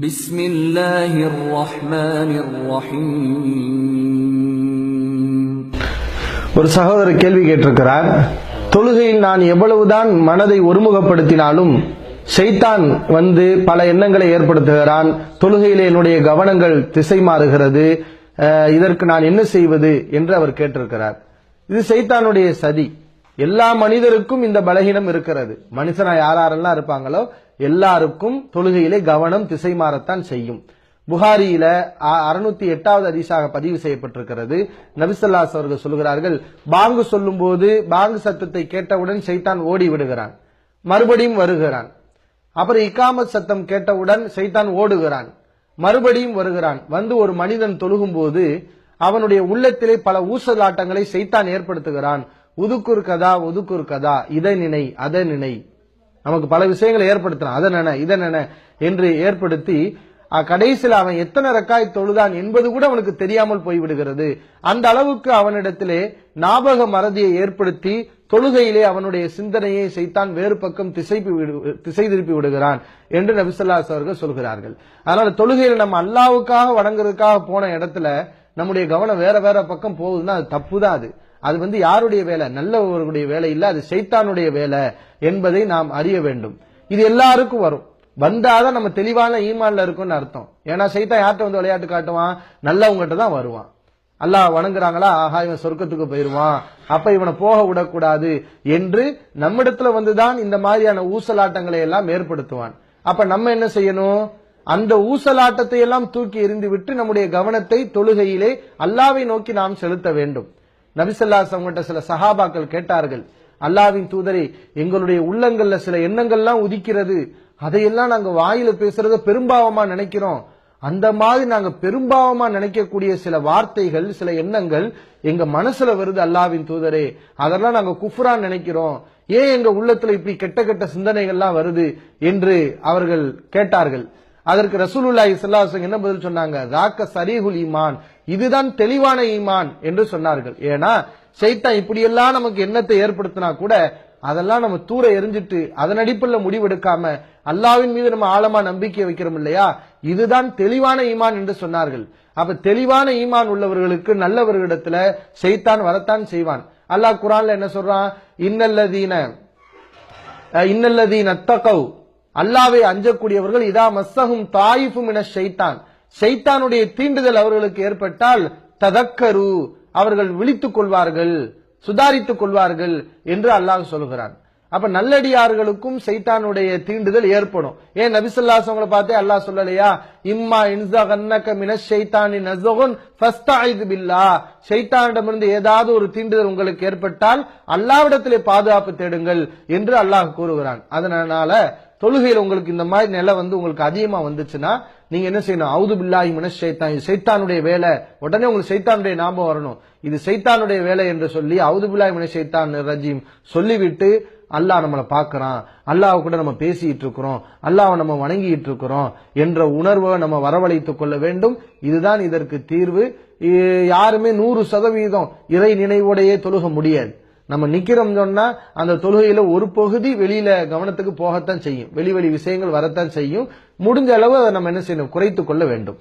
بسم الله الرحمن الرحيم ஒரு சகோதரர் கேள்வி கேட்டிருக்கிறார் தொழுகையில் நான் எவ்வளவுதான் மனதை ஒருமுகப்படுத்தினாலும் ஷைத்தான் வந்து பல எண்ணங்களை ஏற்படுத்துகிறான் தொழுகையிலே என்னுடைய கவனங்கள் திசை மாறுகிறது அஹ், இதற்கு நான் என்ன செய்வது என்று அவர் கேட்டிருக்கிறார் இது சைத்தானுடைய சதி எல்லா மனிதருக்கும் இந்த பலகீனம் இருக்கிறது. மனுஷனா யார் யாரெல்லாம் இருப்பாங்களோ எல்லாருக்கும் தொழுகையிலே கவனம் திசை மாறத்தான் செய்யும். புகாரியில அறுநூத்தி எட்டாவது அதிசாக பதிவு செய்யப்பட்டிருக்கிறது. நபிசல்லாஸ் அவர்கள் சொல்கிறார்கள் பாங்கு சொல்லும் போது பாங்கு சத்தத்தை கேட்டவுடன் சைத்தான் ஓடி விடுகிறான். மறுபடியும் வருகிறான். அப்புறம் இக்காமத் சத்தம் கேட்டவுடன் சைத்தான் ஓடுகிறான். மறுபடியும் வருகிறான். வந்து ஒரு மனிதன் தொழுகும் போது அவனுடைய உள்ளத்திலே பல ஊசலாட்டங்களை சைத்தான் ஏற்படுத்துகிறான். உதுக்குர் கதா ஒதுக்குர் கதா இதை நினை அதை நினை. நமக்கு பல விஷயங்களை ஏற்படுத்தலாம். அதை நினை இதை நினை என்று ஏற்படுத்தி கடைசியில் அவன் எத்தனை ரக்காய் தொழுதான் என்பது கூட அவனுக்கு தெரியாமல் போய்விடுகிறது அந்த அளவுக்கு அவனிடத்திலே ஞாபக மறதியை ஏற்படுத்தி தொழுகையிலே அவனுடைய சிந்தனையை செய்தான் வேறு பக்கம் திசை விடு- திசை திருப்பி விடுகிறான் என்று நபிசல்லாஸ் அவர்கள் சொல்கிறார்கள். அதனால தொழுகையில நம்ம அல்லாவுக்காக வணங்குறதுக்காக போன இடத்துல நம்முடைய கவனம் வேற வேற பக்கம் போகுதுன்னா அது தப்பு தான் அது. அது வந்து யாருடைய வேலை? நல்லவர்களுடைய வேலை இல்லை அது சைத்தானுடைய வேலை என்பதை நாம் அறிய வேண்டும். இது எல்லாருக்கும் வரும். வந்தாதான் நம்ம தெளிவான ஈமான்ல இருக்கும்னு அர்த்தம். ஏன்னா சைத்தான் யார்கிட்ட வந்து விளையாட்டு காட்டுவான்? நல்லவங்ககிட்ட தான் வருவான். அல்லாஹ் வணங்குறாங்களா? ஆஹா இவன் சொர்க்கத்துக்கு போயிருவான். அப்ப இவனை போக விடக்கூடாது என்று நம்மிடத்துல வந்துதான் இந்த மாதிரியான ஊசலாட்டங்களை எல்லாம் ஏற்படுத்துவான். அப்ப நம்ம என்ன செய்யணும்? அந்த ஊசலாட்டத்தை எல்லாம் தூக்கி எறிந்து விட்டு நம்முடைய கவனத்தை தொழுகையிலே அல்லாவை நோக்கி நாம் செலுத்த வேண்டும். நபிசல்லாஸ் அவங்கள்ட்ட சில சஹாபாக்கள் கேட்டார்கள் அல்லாவின் தூதரே எங்களுடைய உள்ளங்கள்ல சில எண்ணங்கள்லாம் உதிக்கிறது. அதையெல்லாம் நாங்க வாயில பேசுறத பெரும்பாவமா நினைக்கிறோம். அந்த மாதிரி நாங்க பெரும்பாவமா நினைக்கக்கூடிய சில வார்த்தைகள் சில எண்ணங்கள் எங்க மனசுல வருது அல்லாவின் தூதரே அதெல்லாம் நாங்க குஃப்ரான் நினைக்கிறோம். ஏன் எங்க உள்ளத்துல இப்படி கெட்ட கெட்ட சிந்தனைகள்லாம் வருது? என்று அவர்கள் கேட்டார்கள். அதற்கு ரசூலுல்லாஹி சல்லாஹ் என்ன பதில் சொன்னாங்க? ராக்க சரீஹுல் ஈமான். இதுதான் தெளிவான ஈமான் என்று சொன்னார்கள். ஏன்னா சைத்தான் இப்படியெல்லாம் நமக்கு எண்ணத்தை ஏற்படுத்தினா கூட அதெல்லாம் நம்ம தூர எரிஞ்சிட்டு அதன் அடிப்படையில் முடிவெடுக்காம அல்லாவின் மீது நம்ம ஆழமா நம்பிக்கை வைக்கிறோம் இல்லையா? இதுதான் தெளிவான ஈமான் என்று சொன்னார்கள். அப்ப தெளிவான ஈமான் உள்ளவர்களுக்கு நல்லவர்களிடத்துல செய்தான் வரத்தான் செய்வான். அல்லாஹ் குரான்ல என்ன சொல்றான்? இன்னல்லதீன இன்னல்லதீன அத்தகவ் அல்லாவை அஞ்சக்கூடியவர்கள் இதா மஸ்ஸகும் தாயிஃபும் என செய்தான் சைத்தானுடைய தீண்டுதல் அவர்களுக்கு ஏற்பட்டால் ததக்கரு அவர்கள் விழித்துக் கொள்வார்கள் சுதாரித்துக் கொள்வார்கள் என்று அல்லாஹ் சொல்கிறான். அப்ப நல்லடியார்களுக்கும் சைத்தானுடைய தீண்டுதல் ஏற்படும். ஏன் நபிசுல்லாஸ் அவங்களை பார்த்தே அல்லாஹ் சொல்லலையா? இம்மா இன்சகன்னக மின சைத்தானி நசகுன் ஃபஸ்தஈது பில்லா. சைத்தானிடமிருந்து ஏதாவது ஒரு தீண்டுதல் உங்களுக்கு ஏற்பட்டால் அல்லாவிடத்திலே பாதுகாப்பு தேடுங்கள் என்று அல்லாஹ் கூறுகிறான். அதனால தொழுகையில் உங்களுக்கு இந்த மாதிரி நிலை வந்து உங்களுக்கு அதிகமா வந்துச்சுன்னா நீங்க என்ன செய்யணும்? அவுது பில்லாஹி மன சைத்தான் இது சைத்தானுடைய வேலை உடனே உங்களுக்கு சைத்தானுடைய ஞாபகம் வரணும். இது சைத்தானுடைய வேலை என்று சொல்லி அவுது பில்லாஹி மன சைத்தான் ரஜீம் சொல்லிவிட்டு அல்லாஹ் நம்மளை பார்க்கறான் அல்லாஹ் கூட நம்ம பேசிட்டு இருக்கிறோம். அல்லாஹ் நம்ம வணங்கிட்டு இருக்கிறோம் என்ற உணர்வை நம்ம வரவழைத்துக் கொள்ள வேண்டும். இதுதான் இதற்கு தீர்வு. யாருமே நூறு சதவீதம் இறை நினைவோடையே தொழுக முடியாது. நம்ம நிக்கிறோம் சொன்னா அந்த தொழுகையில ஒரு பகுதி வெளியில கவனத்துக்கு போகத்தான் செய்யும். வெளி வெளி விஷயங்கள் வரத்தான் செய்யும். முடிஞ்ச அளவு அதை நம்ம என்ன செய்யணும்? குறைத்து கொள்ள வேண்டும்.